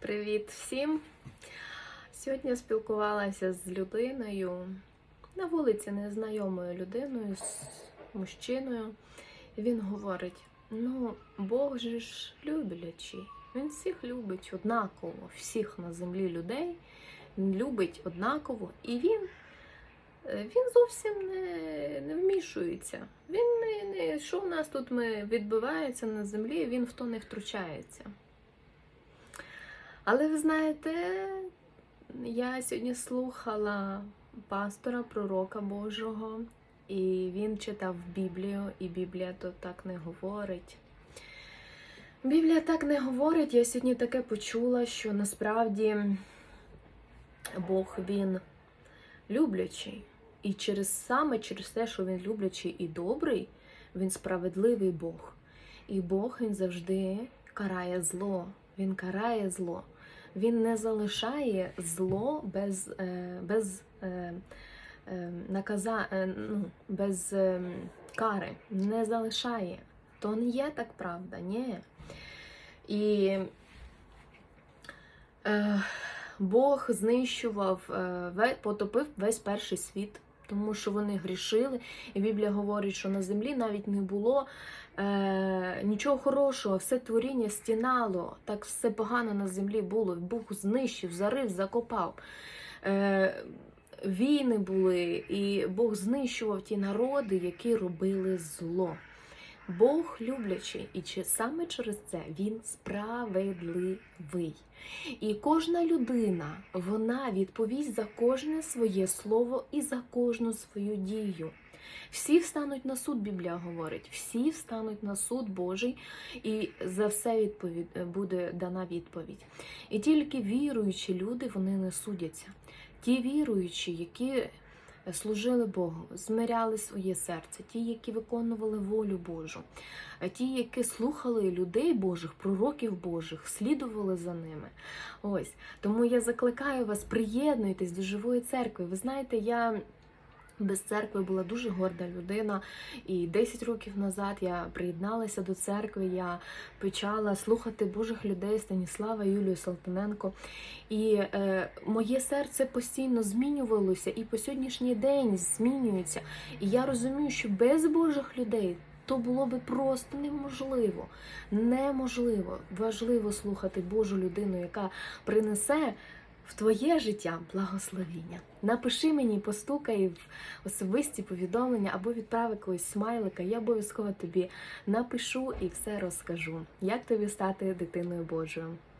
Привіт всім! Сьогодні спілкувалася з людиною на вулиці, незнайомою людиною, з мужчиною. Він говорить: ну, Бог же ж люблячий, він всіх любить однаково, всіх на землі людей він любить однаково, і він, е, він зовсім не, не вмішується. Він не, не що в нас тут ми відбувається на землі, він в то не втручається. Але ви знаєте, я сьогодні слухала пастора, пророка Божого, і він читав Біблію, і Біблія то так не говорить. Біблія так не говорить. Я сьогодні таке почула, що насправді Бог він люблячий. І через саме через те, що він люблячий і добрий, він справедливий Бог. І Бог він завжди карає зло. Він карає зло. Він не залишає зло без, е, без е, е, наказа, ну, без кари. Не залишає. То не є так правда, ні. І Бог знищував, потопив весь перший світ, тому що вони грішили. І Біблія говорить, що на землі навіть не було е, нічого хорошого, все творіння стінало, так все погано на землі було. Бог знищив, зарив, закопав. Е, війни були, і Бог знищував ті народи, які робили зло. Бог люблячий, і чи- саме через це він справедливий. І кожна людина вона відповість за кожне своє слово і за кожну свою дію. Всі встануть на суд, Біблія говорить, всі встануть на суд Божий, і за все відповідь буде дана відповідь. І тільки віруючі люди вони не судяться. Ті віруючі, які служили Богу, змиряли своє серце, ті, які виконували волю Божу, а ті, які слухали людей Божих, пророків Божих, слідували за ними. Ось тому я закликаю вас, приєднуйтесь до живої церкви. Ви знаєте, я. Без церкви була дуже горда людина, і 10 років назад я приєдналася до церкви. Я почала слухати Божих людей Станіслава Юлію Салтаненко. І е, моє серце постійно змінювалося, і по сьогоднішній день змінюється. І я розумію, що без Божих людей то було би просто неможливо. Неможливо. Важливо слухати Божу людину, яка принесе в твоє життя благословіння. Напиши мені, постукай в особисті повідомлення або відправи когось смайлика. Я обов'язково тобі напишу і все розкажу, як тобі стати дитиною Божою.